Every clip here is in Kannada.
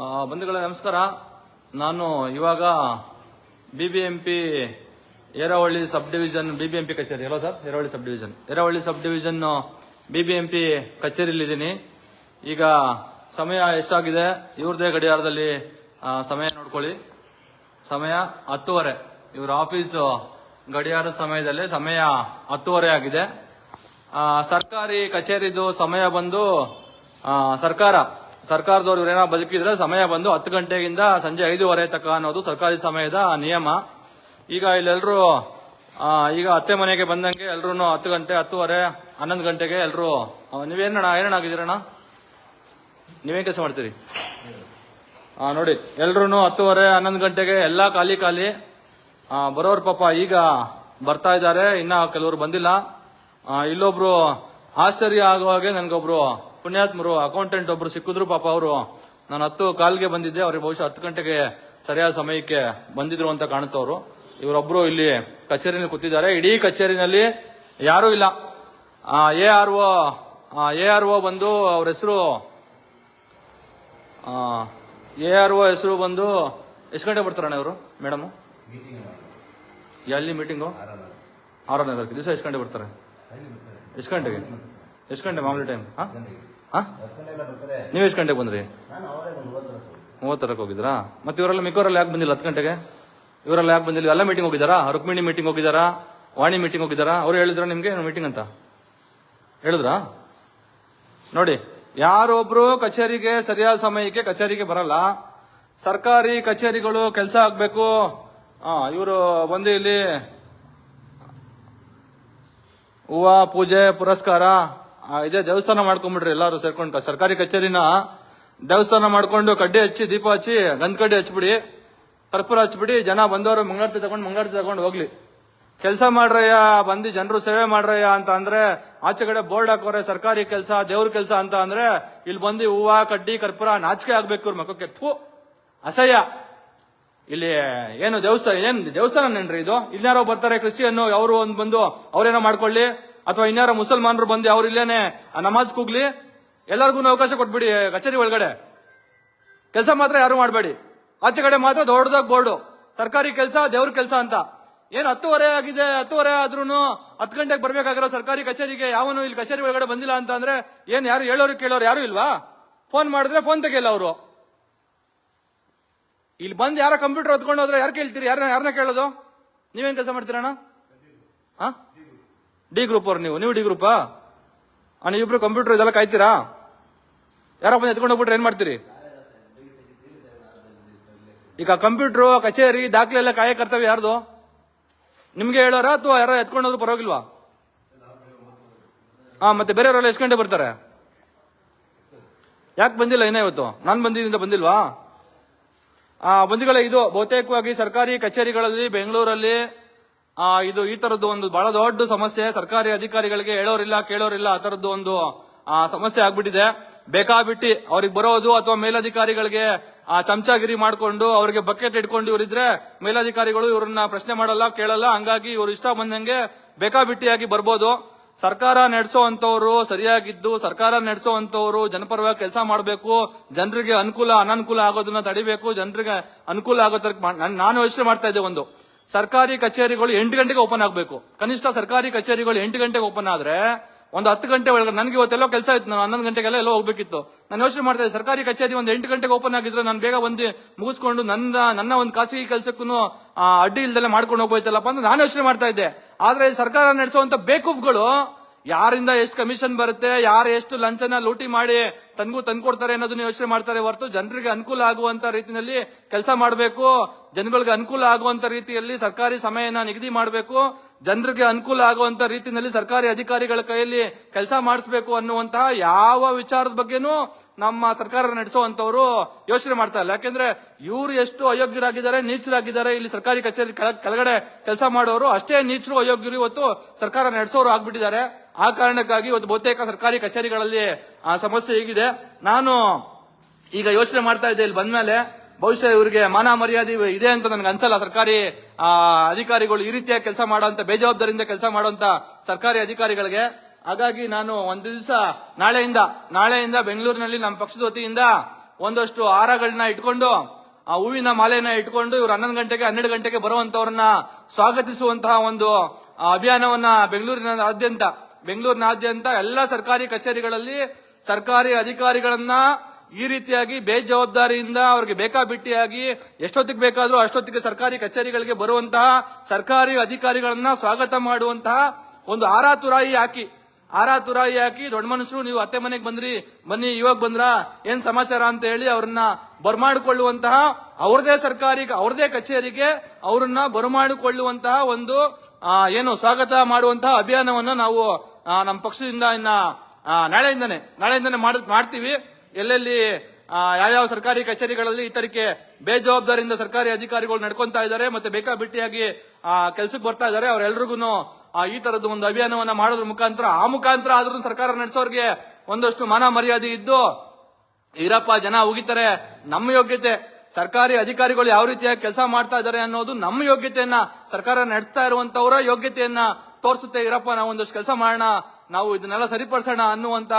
ಬಂಧುಗಳೇ, ನಮಸ್ಕಾರ. ನಾನು ಇವಾಗ B B M P Eravalli sub division B B M P ಕಚೇರಿ. Hello sir Eravalli sub division Eravalli sub division B B M P ಕಚೇರಿಲಿದ್ದೀನಿ ಈಗ ಸಮಯ ಎಷ್ಟಾಗಿದೆ? ಇವ್ರದೇ ಗಡಿಯಾರದಲ್ಲಿ ಸಮಯ ನೋಡ್ಕೊಳ್ಳಿ. ಸಮಯ ಹತ್ತುವರೆ. ಇವ್ರ ಆಫೀಸ್ ಗಡಿಯಾರ ಸಮಯದಲ್ಲಿ ಸಮಯ ಹತ್ತುವರೆ ಆಗಿದೆ. ಸರ್ಕಾರಿ ಕಚೇರಿದು ಸಮಯ ಬಂದು ಸರ್ಕಾರ ಸರ್ಕಾರದವ್ರು ಇವ್ರೇನೋ ಬದುಕಿದ್ರೆ ಸಮಯ ಬಂದು ಹತ್ತು ಗಂಟೆಗಿಂದ ಸಂಜೆ ಐದೂವರೆ ತನಕ ಅನ್ನೋದು ಸರ್ಕಾರಿ ಸಮಯದ ನಿಯಮ. ಈಗ ಇಲ್ಲೆಲ್ಲರೂ ಈಗ ಅತ್ತೆ ಮನೆಗೆ ಬಂದಂಗೆ ಎಲ್ರು ಹತ್ತು ಗಂಟೆ, ಹತ್ತುವರೆ, ಹನ್ನೊಂದು ಗಂಟೆಗೆ ಎಲ್ಲರೂ ನೀವೇನಣ್ಣ ಏನಣ್ಣ ಆಗಿದ್ದೀರಣ್ಣ? ನೀವೇನ್ ಕೆಲಸ ಮಾಡ್ತೀರಿ? ಹಾಂ ನೋಡಿ ಎಲ್ರು ಹತ್ತುವರೆ, ಹನ್ನೊಂದು ಗಂಟೆಗೆ ಎಲ್ಲಾ ಖಾಲಿ ಖಾಲಿ ಬರೋರು ಪಾಪ ಈಗ ಬರ್ತಾ ಇದ್ದಾರೆ, ಇನ್ನ ಕೆಲವರು ಬಂದಿಲ್ಲ. ಇಲ್ಲೊಬ್ರು ಆಶ್ಚರ್ಯ ಆಗೋ ಹಾಗೆ ನನ್ಗೊಬ್ರು ಪುಣ್ಯಾತ್ಮರು ಅಕೌಂಟೆಂಟ್ ಒಬ್ರು ಸಿಕ್ಕಿದ್ರು ಪಾಪ ಅವರು. ನಾನು ಹತ್ತು ಕಾಲ್ಗೆ ಬಂದಿದ್ದೆ, ಅವ್ರಿಗೆ ಬಹುಶಃ ಹತ್ತು ಗಂಟೆಗೆ ಸರಿಯಾದ ಸಮಯಕ್ಕೆ ಬಂದಿದ್ರು ಅಂತ ಕಾಣುತ್ತವ್ರು ಇವರೊಬ್ರು ಇಲ್ಲಿ ಕಚೇರಿನಲ್ಲಿ ಕೂತಿದ್ದಾರೆ. ಇಡೀ ಕಚೇರಿನಲ್ಲಿ ಯಾರೂ ಇಲ್ಲ. A R O A R O ಬಂದು ಅವ್ರ ಹೆಸರು ಎ ಆರ್ ಒ ಹೆಸರು ಬಂದು ಎಷ್ಟು ಗಂಟೆ ಬರ್ತಾರಣ್ಣ ಇವರು, ಮೇಡಮ್? ಎಲ್ಲಿ ಮೀಟಿಂಗು ಆರನೇ ನಗರಕ್ಕೆ. ದಿವಸ ಎಷ್ಟು ಗಂಟೆ ಬರ್ತಾರೆ? ಎಷ್ಟು ಗಂಟೆಗೆ? ಎಷ್ಟು ಗಂಟೆ ಮಾಮೂಲಿ ಟೈಮ್ ಹಾ? ಹಾ? ನೀವು ಎಷ್ಟು ಗಂಟೆಗೆ ಬಂದ್ರಿ? ಮೂವತ್ತರಕ್ಕೆ ಹೋಗಿದ್ರಾ? ಮತ್ತೆ ಇವರೆಲ್ಲ ಮಿಕ್ಕವರೆಲ್ಲ ಯಾಕೆ ಬಂದಿಲ್ಲ ಹತ್ತು ಗಂಟೆಗೆ? ಇವರೆಲ್ಲ ಯಾಕೆ ಬಂದಿಲ್ಲ? ಎಲ್ಲ ಮೀಟಿಂಗ್ ಹೋಗಿದ್ದಾರಾ? ರುಕ್ಮಿಣಿ ಮೀಟಿಂಗ್ ಹೋಗಿದ್ದಾರಾ? ವಾಣಿ ಮೀಟಿಂಗ್ ಹೋಗಿದ್ದಾರಾ? ಅವ್ರು ಹೇಳಿದ್ರ ನಿಮ್ಗೆ ಮೀಟಿಂಗ್ ಅಂತ? ಹೇಳಿದ್ರಾ? ನೋಡಿ ಯಾರೊಬ್ರು ಕಚೇರಿಗೆ ಸರಿಯಾದ ಸಮಯಕ್ಕೆ ಕಚೇರಿಗೆ ಬರಲ್ಲ. ಸರ್ಕಾರಿ ಕಚೇರಿಗಳು ಕೆಲಸ ಆಗ್ಬೇಕು. ಇವರು ಬಂದು ಇಲ್ಲಿ ಹೂವ, ಪೂಜೆ, ಪುರಸ್ಕಾರ ಇದೇ ದೇವಸ್ಥಾನ ಮಾಡ್ಕೊಂಡ್ಬಿಡ್ರಿ ಎಲ್ಲಾರು ಸೇರ್ಕೊಂಡು. ಸರ್ಕಾರಿ ಕಚೇರಿನ ದೇವಸ್ಥಾನ ಮಾಡ್ಕೊಂಡು ಕಡ್ಡಿ ಹಚ್ಚಿ, ದೀಪ ಹಚ್ಚಿ ಗಂಧ ಕಡ್ಡಿ ಹಚ್ಬಿಡಿ, ಕರ್ಪೂರ ಹಚ್ಬಿಡಿ, ಜನ ಬಂದವರು ಮಂಗಳಾರತಿ ತಗೊಂಡು ಮಂಗಳಾರತಿ ತಗೊಂಡು ಹೋಗ್ಲಿ. ಕೆಲಸ ಮಾಡ್ರಯ್ಯ, ಬಂದು ಜನರು ಸೇವೆ ಮಾಡ್ರಯ್ಯ ಅಂತ ಅಂದ್ರೆ, ಆಚೆ ಕಡೆ ಬೋರ್ಡ್ ಹಾಕೋರೆ, ಸರ್ಕಾರಿ ಕೆಲಸ, ದೇವ್ರ ಕೆಲಸ ಅಂತ ಅಂದ್ರೆ, ಇಲ್ಲಿ ಬಂದು ಹೂವ, ಕಡ್ಡಿ, ಕರ್ಪೂರ ನಾಚಿಕೆ ಆಗ್ಬೇಕು ಇವ್ರ ಮಕ್ಕಕ್ಕೆ. ಥೂ, ಅಸಹ್ಯ. ಇಲ್ಲಿ ಏನು ದೇವಸ್ಥಾನ, ಏನ್ ದೇವಸ್ಥಾನ ನೆನ್ರಿ ಇದು? ಇನ್ಯಾರೋ ಬರ್ತಾರೆ ಕ್ರಿಶ್ಚಿಯನ್ ಅವರು ಒಂದು ಬಂದು ಅವ್ರೇನೋ ಮಾಡ್ಕೊಳ್ಳಿ. ಅಥವಾ ಇನ್ಯಾರ ಮುಸಲ್ಮಾನರು ಬಂದು ಅವ್ರು ಇಲ್ಲೇನೆ ನಮಾಜ್ ಕೂಗ್ಲಿ, ಎಲ್ಲರಿಗೂ ಅವಕಾಶ ಕೊಟ್ಬಿಡಿ ಕಚೇರಿ ಒಳಗಡೆ. ಕೆಲಸ ಮಾತ್ರ ಯಾರು ಮಾಡಬೇಡಿ. ಆಚೆ ಕಡೆ ಮಾತ್ರ ದೊಡ್ಡದಾಗ ಬೋರ್ಡು. ಸರ್ಕಾರಿ ಕೆಲಸ, ದೇವ್ರ ಕೆಲಸ ಅಂತ. ಏನ್ ಹತ್ತುವರೆ ಆಗಿದೆ, ಹತ್ತುವರೆ ಆದ್ರೂ ಹತ್ತು ಗಂಟೆಗೆ ಬರ್ಬೇಕಾಗಿರೋ ಸರ್ಕಾರಿ ಕಚೇರಿಗೆ ಯಾವನು ಇಲ್ಲಿ ಕಚೇರಿ ಒಳಗಡೆ ಬಂದಿಲ್ಲ ಅಂತ ಅಂದ್ರೆ ಏನ್ ಯಾರು ಹೇಳೋರು ಕೇಳೋರು ಯಾರು ಇಲ್ವಾ? ಫೋನ್ ಮಾಡಿದ್ರೆ ಫೋನ್ ತೆಗಿಯಲ್ಲ ಅವರು. ಇಲ್ಲಿ ಬಂದು ಯಾರ ಕಂಪ್ಯೂಟರ್ ಹೊತ್ಕೊಂಡು ಹೋದ್ರೆ ಯಾರು ಕೇಳ್ತೀರಿ? ಯಾರ ಯಾರನ್ನ ಕೇಳೋದು? ನೀವೇನ್ ಕೆಲಸ ಮಾಡ್ತೀರಣ್ಣ? ಹಾ? ಡಿ ಗ್ರೂಪ್ ಅವ್ರು ನೀವು. ನೀವು ಡಿ ಗ್ರೂಪಾ ನೀವಿಬ್ರು ಕಂಪ್ಯೂಟರ್ ಇದೆಲ್ಲ ಕಾಯ್ತೀರಾ? ಯಾರೋ ಬಂದ್ ಎತ್ಕೊಂಡು ಹೋಗ್ಬಿಟ್ರೆ ಏನ್ ಮಾಡ್ತೀರಿ? ಈಗ ಕಂಪ್ಯೂಟರ್ ಕಚೇರಿ, ದಾಖಲೆ ಎಲ್ಲ ಕಾಯೋ ಕರ್ತವ್ಯ ಯಾರ್ದು? ನಿಮ್ಗೆ ಹೇಳೋರ ಅಥವಾ ಯಾರೋ ಎತ್ಕೊಂಡು ಹೋದ್ರು ಪರವಾಗಿಲ್ವಾ? ಹಾ ಮತ್ತೆ ಬೇರೆಯವರೆಲ್ಲ ಎಷ್ಟು ಗಂಟೆ ಬರ್ತಾರೆ? ಯಾಕೆ ಬಂದಿಲ್ಲ ಇನ್ನ ಇವತ್ತು? ನಾನು ಬಂದಿದ್ದರಿಂದ ಬಂದಿಲ್ವಾ? ಆ ಬಂಧುಗಳೇ ಇದು ಬಹುತೇಕವಾಗಿ ಸರ್ಕಾರಿ ಕಚೇರಿಗಳಲ್ಲಿ, ಬೆಂಗಳೂರಲ್ಲಿ ಇದು ಈ ತರದ್ದು ಒಂದು ಬಹಳ ದೊಡ್ಡ ಸಮಸ್ಯೆ. ಸರ್ಕಾರಿ ಅಧಿಕಾರಿಗಳಿಗೆ ಹೇಳೋರಿಲ್ಲ, ಕೇಳೋರಿಲ್ಲ, ಆ ತರದ್ದು ಒಂದು, ಆ, ಸಮಸ್ಯೆ ಆಗ್ಬಿಟ್ಟಿದೆ. ಬೇಕಾಬಿಟ್ಟಿ ಅವ್ರಿಗೆ ಬರೋದು ಅಥವಾ ಮೇಲಧಿಕಾರಿಗಳಿಗೆ, ಆ, ಚಮಚಾಗಿರಿ ಮಾಡ್ಕೊಂಡು ಅವ್ರಿಗೆ ಬಕೆಟ್ ಇಟ್ಕೊಂಡು ಇವರಿದ್ರೆ ಮೇಲಧಿಕಾರಿಗಳು ಇವ್ರನ್ನ ಪ್ರಶ್ನೆ ಮಾಡಲ್ಲ, ಕೇಳಲ್ಲ. ಹಂಗಾಗಿ ಇವ್ರು ಇಷ್ಟ ಬಂದಂಗೆ ಬೇಕಾಬಿಟ್ಟಿಯಾಗಿ ಬರ್ಬೋದು. ಸರ್ಕಾರ ನಡೆಸೋ ಅಂತವ್ರು ಸರಿಯಾಗಿದ್ದು, ಸರ್ಕಾರ ನಡೆಸೋ ಅಂತವ್ರು ಜನಪರವಾಗಿ ಕೆಲಸ ಮಾಡಬೇಕು. ಜನರಿಗೆ ಅನುಕೂಲ, ಅನನುಕೂಲ ಆಗೋದನ್ನ ತಡಿಬೇಕು. ಜನರಿಗೆ ಅನುಕೂಲ ಆಗೋ ನಾನು ಯೋಚನೆ ಮಾಡ್ತಾ ಇದ್ದೆ ಒಂದು. ಸರ್ಕಾರಿ ಕಚೇರಿಗಳು ಎಂಟು ಗಂಟೆಗೆ ಓಪನ್ ಆಗಬೇಕು. ಕನಿಷ್ಠ ಸರ್ಕಾರಿ ಕಚೇರಿಗಳು ಎಂಟು ಗಂಟೆಗೆ ಓಪನ್ ಆದ್ರೆ ಒಂದು ಹತ್ತು ಗಂಟೆ ಒಳಗೆ ನನಗೆ ಇವತ್ತೆಲ್ಲೋ ಕೆಲಸ ಇತ್ತು ನಾನು ಹನ್ನೊಂದು ಗಂಟೆಗೆಲ್ಲ ಎಲ್ಲೋ ಹೋಗ್ಬೇಕಿತ್ತು. ನಾನು ಯೋಚನೆ ಮಾಡ್ತಾ ಇದ್ದೆ, ಸರ್ಕಾರಿ ಕಚೇರಿ ಒಂದು ಎಂಟು ಗಂಟೆಗೆ ಓಪನ್ ಆಗಿದ್ರೆ ನಾನು ಬೇಗ ಬಂದು ಮುಗಿಸ್ಕೊಂಡು ನನ್ನ ನನ್ನ ಒಂದು ಖಾಸಗಿ ಕೆಲಸಕ್ಕೂ ಅಡ್ಡಿ ಇಲ್ಲದೆ ಮಾಡ್ಕೊಂಡು ಹೋಗ್ಬೋಯ್ತಲ್ಲಪ್ಪ ಅಂತ ನಾನು ಯೋಚನೆ ಮಾಡ್ತಾ ಇದ್ದೆ. ಆದ್ರೆ ಸರ್ಕಾರ ನಡೆಸುವಂತ ಬೇಕೂಫ್ಗಳು ಯಾರಿಂದ ಎಷ್ಟು ಕಮಿಷನ್ ಬರುತ್ತೆ, ಯಾರು ಎಷ್ಟು ಲಂಚನ ಲೂಟಿ ಮಾಡಿ ತನ್ಗೂ ತಂದ್ಕೊಡ್ತಾರೆ ಅನ್ನೋದನ್ನ ಯೋಚನೆ ಮಾಡ್ತಾರೆ ಹೊರತು ಜನರಿಗೆ ಅನುಕೂಲ ಆಗುವಂತ ರೀತಿಯಲ್ಲಿ ಕೆಲಸ ಮಾಡಬೇಕು, ಜನಗಳಿಗೆ ಅನುಕೂಲ ಆಗುವಂತ ರೀತಿಯಲ್ಲಿ ಸರ್ಕಾರಿ ಸಮಯನ ನಿಗದಿ ಮಾಡಬೇಕು, ಜನರಿಗೆ ಅನುಕೂಲ ಆಗುವಂತ ರೀತಿಯಲ್ಲಿ ಸರ್ಕಾರಿ ಅಧಿಕಾರಿಗಳ ಕೈಯಲ್ಲಿ ಕೆಲಸ ಮಾಡಿಸ್ಬೇಕು ಅನ್ನುವಂತಹ ಯಾವ ವಿಚಾರದ ಬಗ್ಗೆನೂ ನಮ್ಮ ಸರ್ಕಾರ ನಡೆಸುವಂತವರು ಯೋಚನೆ ಮಾಡ್ತಾ ಇಲ್ಲ. ಯಾಕೆಂದ್ರೆ ಇವ್ರು ಎಷ್ಟು ಅಯೋಗ್ಯರಾಗಿದ್ದಾರೆ, ನೀಚರಾಗಿದ್ದಾರೆ, ಇಲ್ಲಿ ಸರ್ಕಾರಿ ಕಚೇರಿ ಕೆಳ- ಕೆಳಗಡೆ ಕೆಲಸ ಮಾಡೋರು ಅಷ್ಟೇ ನೀಚರು, ಅಯೋಗ್ಯರು ಇವತ್ತು ಸರ್ಕಾರ ನಡೆಸೋರು ಆಗ್ಬಿಟ್ಟಿದ್ದಾರೆ. ಆ ಕಾರಣಕ್ಕಾಗಿ ಇವತ್ತು ಬಹುತೇಕ ಸರ್ಕಾರಿ ಕಚೇರಿಗಳಲ್ಲಿ ಆ ಸಮಸ್ಯೆ ಹೇಗಿದೆ. ನಾನು ಈಗ ಯೋಚನೆ ಮಾಡ್ತಾ ಇದ್ದೆ, ಇಲ್ಲಿ ಬಂದ್ಮೇಲೆ ಬಹುಶಃ ಇವರಿಗೆ ಮಾನ ಮರ್ಯಾದೆ ಇದೆ ಅಂತ ನನಗೆ ಅನ್ಸಲ್ಲ. ಸರ್ಕಾರಿ ಅಧಿಕಾರಿಗಳು ಈ ರೀತಿಯ ಕೆಲಸ ಮಾಡೋಂತ ಬೇಜವಾಬ್ದಾರಿಯಿಂದ ಕೆಲಸ ಮಾಡುವಂತ ಸರ್ಕಾರಿ ಅಧಿಕಾರಿಗಳಿಗೆ. ಹಾಗಾಗಿ ನಾನು ಒಂದು ದಿವಸ ನಾಳೆಯಿಂದ ನಾಳೆಯಿಂದ ಬೆಂಗಳೂರಿನಲ್ಲಿ ನಮ್ಮ ಪಕ್ಷದ ವತಿಯಿಂದ ಒಂದಷ್ಟು ಹಾರಗಳನ್ನ ಇಟ್ಕೊಂಡು, ಆ ಹೂವಿನ ಮಾಲೆಯನ್ನ ಇಟ್ಕೊಂಡು ಇವ್ರು ಹನ್ನೊಂದು ಗಂಟೆಗೆ, ಹನ್ನೆರಡು ಗಂಟೆಗೆ ಬರುವಂತವ್ರನ್ನ ಸ್ವಾಗತಿಸುವಂತಹ ಒಂದು ಅಭಿಯಾನವನ್ನ ಬೆಂಗಳೂರಿನಾದ್ಯಂತ ಬೆಂಗಳೂರಿನಾದ್ಯಂತ ಎಲ್ಲ ಸರ್ಕಾರಿ ಕಚೇರಿಗಳಲ್ಲಿ ಸರ್ಕಾರಿ ಅಧಿಕಾರಿಗಳನ್ನ ಈ ರೀತಿಯಾಗಿ ಬೇಜವಾಬ್ದಾರಿಯಿಂದ ಅವ್ರಿಗೆ ಬೇಕಾಬಿಟ್ಟಿಯಾಗಿ ಎಷ್ಟೊತ್ತಿಗೆ ಬೇಕಾದ್ರೂ ಅಷ್ಟೊತ್ತಿಗೆ ಸರ್ಕಾರಿ ಕಚೇರಿಗಳಿಗೆ ಬರುವಂತಹ ಸರ್ಕಾರಿ ಅಧಿಕಾರಿಗಳನ್ನ ಸ್ವಾಗತ ಮಾಡುವಂತಹ ಒಂದು ಆರಾತುರಾಯಿ ಹಾಕಿ ಆರಾತುರಾಯಿ ಹಾಕಿ, ದೊಡ್ಡ ಮನುಷ್ಯರು, ನೀವು ಅತ್ತೆ ಮನೆಗೆ ಬಂದ್ರಿ, ಬನ್ನಿ, ಇವಾಗ ಬಂದ್ರ, ಏನ್ ಸಮಾಚಾರ? ಅಂತ ಹೇಳಿ ಅವ್ರನ್ನ ಬರಮಾಡಿಕೊಳ್ಳುವಂತಹ, ಅವ್ರದೇ ಸರ್ಕಾರಿ, ಅವ್ರದೇ ಕಚೇರಿಗೆ ಅವರನ್ನ ಬರಮಾಡಿಕೊಳ್ಳುವಂತಹ ಒಂದು ಏನು ಸ್ವಾಗತ ಮಾಡುವಂತಹ ಅಭಿಯಾನವನ್ನ ನಾವು ನಮ್ಮ ಪಕ್ಷದಿಂದ ಇನ್ನ ನಾಳೆಯಿಂದನೇ ನಾಳೆಯಿಂದನೇ ಮಾಡ್- ಮಾಡ್ತೀವಿ. ಎಲ್ಲೆಲ್ಲಿ ಯಾವ ಯಾವ್ಯಾವ ಸರ್ಕಾರಿ ಕಚೇರಿಗಳಲ್ಲಿ ಈ ತರಕ್ಕೆ ಬೇಜವಾಬ್ದಾರಿಯಿಂದ ಸರ್ಕಾರಿ ಅಧಿಕಾರಿಗಳು ನಡ್ಕೊಂತಾ ಇದ್ದಾರೆ ಮತ್ತೆ ಬೇಕಾಬಿಟ್ಟಿಯಾಗಿ ಕೆಲ್ಸಕ್ಕೆ ಬರ್ತಾ ಇದ್ದಾರೆ ಅವರೆಲ್ರಿಗೂ ಈ ತರದ ಒಂದು ಅಭಿಯಾನವನ್ನ ಮಾಡೋದ್ರ ಮುಖಾಂತರ, ಆ ಮುಖಾಂತರ ಆದ್ರೂ ಸರ್ಕಾರ ನಡೆಸೋರ್ಗೆ ಒಂದಷ್ಟು ಮಾನ ಮರ್ಯಾದೆ ಇದ್ದು ಇರಪ್ಪ ಜನ ಉಗಿತಾರೆ. ನಮ್ಮ ಯೋಗ್ಯತೆ, ಸರ್ಕಾರಿ ಅಧಿಕಾರಿಗಳು ಯಾವ ರೀತಿಯಾಗಿ ಕೆಲಸ ಮಾಡ್ತಾ ಇದ್ದಾರೆ ಅನ್ನೋದು ನಮ್ಮ ಯೋಗ್ಯತೆಯನ್ನ ಸರ್ಕಾರ ನಡೆಸ್ತಾ ಇರುವಂತವರ ಯೋಗ್ಯತೆಯನ್ನ ತೋರಿಸುತ್ತೆ. ಇರಪ್ಪ ನಾವು ಒಂದಷ್ಟು ಕೆಲಸ ಮಾಡೋಣ ನಾವು ಇದನ್ನೆಲ್ಲ ಸರಿಪಡಿಸೋಣ ಅನ್ನುವಂತ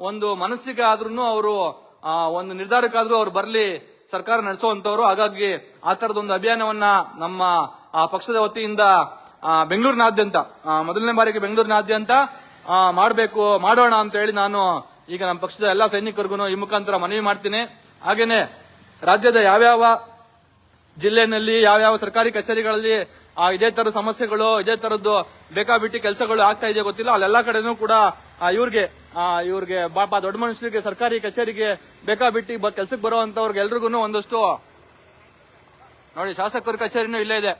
ಒಂದು ಮನಸ್ಸಿಗೆ ಆದ್ರೂ ಅವರು ಒಂದು ನಿರ್ಧಾರಕ್ಕಾದ್ರೂ ಅವ್ರು ಬರಲಿ ಸರ್ಕಾರ ನಡೆಸುವಂತವ್ರು ಹಾಗಾಗಿ ಆ ತರದೊಂದು ಅಭಿಯಾನವನ್ನ ನಮ್ಮ ಆ, ಪಕ್ಷದ ವತಿಯಿಂದ ಬೆಂಗಳೂರಿನಾದ್ಯಂತ ಮೊದಲನೇ ಬಾರಿಗೆ ಬೆಂಗಳೂರಿನಾದ್ಯಂತ ಮಾಡ್ಬೇಕು ಮಾಡೋಣ ಅಂತ ಹೇಳಿ ನಾನು ಈಗ ನಮ್ಮ ಪಕ್ಷದ ಎಲ್ಲಾ ಸೈನಿಕರಿಗೂ ಈ ಮುಖಾಂತರ ಮನವಿ ಮಾಡ್ತೀನಿ. ಹಾಗೇನೆ ರಾಜ್ಯದ ಯಾವ್ಯಾವ ಜಿಲ್ಲೆನಲ್ಲಿ ಯಾವ್ಯಾವ ಸರ್ಕಾರಿ ಕಚೇರಿಗಳಲ್ಲಿ ಇದೇ ತರ ಸಮಸ್ಯೆಗಳು, ಇದೇ ತರದ್ದು ಬೇಕಾಬಿಟ್ಟಿ ಕೆಲಸಗಳು ಆಗ್ತಾ ಇದೆಯೋ ಗೊತ್ತಿಲ್ಲ. ಅಲ್ಲೆಲ್ಲ ಕಡೆನೂ ಕೂಡ ಇವ್ರಿಗೆ ಇವ್ರಿಗೆ ಪಾಪ ದೊಡ್ಡ ಮನುಷ್ಯರಿಗೆ ಸರ್ಕಾರಿ ಕಚೇರಿಗೆ ಬೇಕಾಬಿಟ್ಟಿ ಕೆಲ್ಸಕ್ಕೆ ಬರುವಂತವ್ರಿಗೆ ಎಲ್ರಿಗೂ ಒಂದಷ್ಟು ನೋಡಿ, ಶಾಸಕರ ಕಚೇರಿನೂ ಇಲ್ಲೇ ಇದೆ.